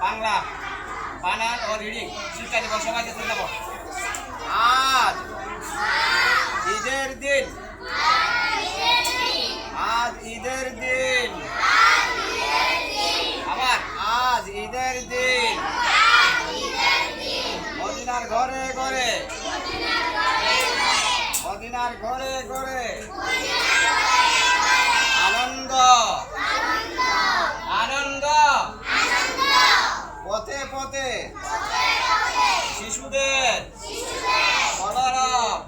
বাংলা, বানান ও রিডিং শিক্ষা দিবস সবাইকে শুনে নেব আজ ঈদের দিন। আজ ঈদের দিন। আবার আজ ঈদের দিন। মদিনার ঘরে ঘরে। মদিনার ঘরে ঘরে। আনন্দ পথে পথে শিশুদের কলরব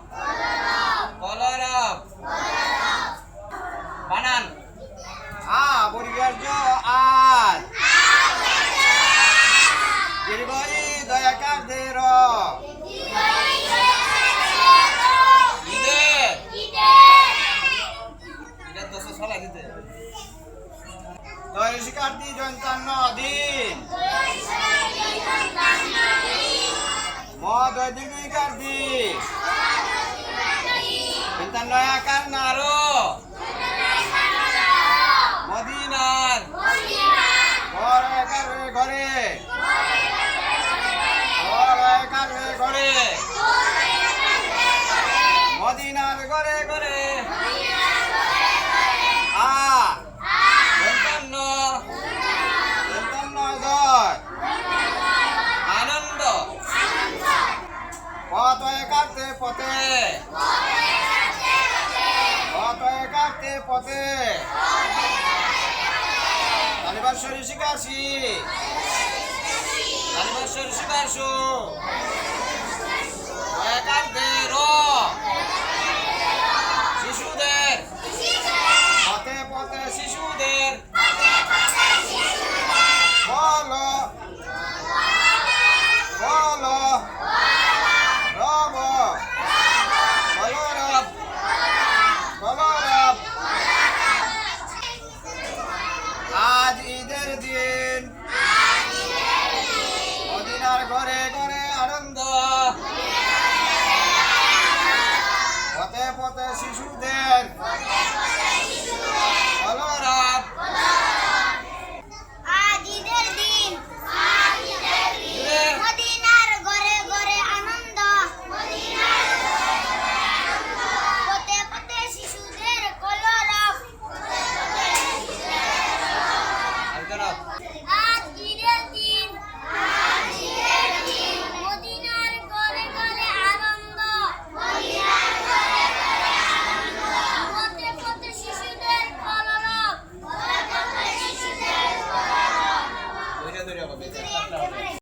কলরব বানান আ পরিবার্য আজ দীর্ঘই দয়াকার দের ঈদের ঈদের দশ ছলাই দিতে তৈরি শিক্ষার্থী জয়ন্তান্ন দিন মদ দীর্ঘিকার দিন জয়ন্তান্ন আকার নারো মদিনার ঘরে ঘরে ঘরে ঘরে তালিবাসরি শিকাশি তালিবাসরি শিকাশু ঘরে ঘরে আনন্দ। পথে পথে শিশুদের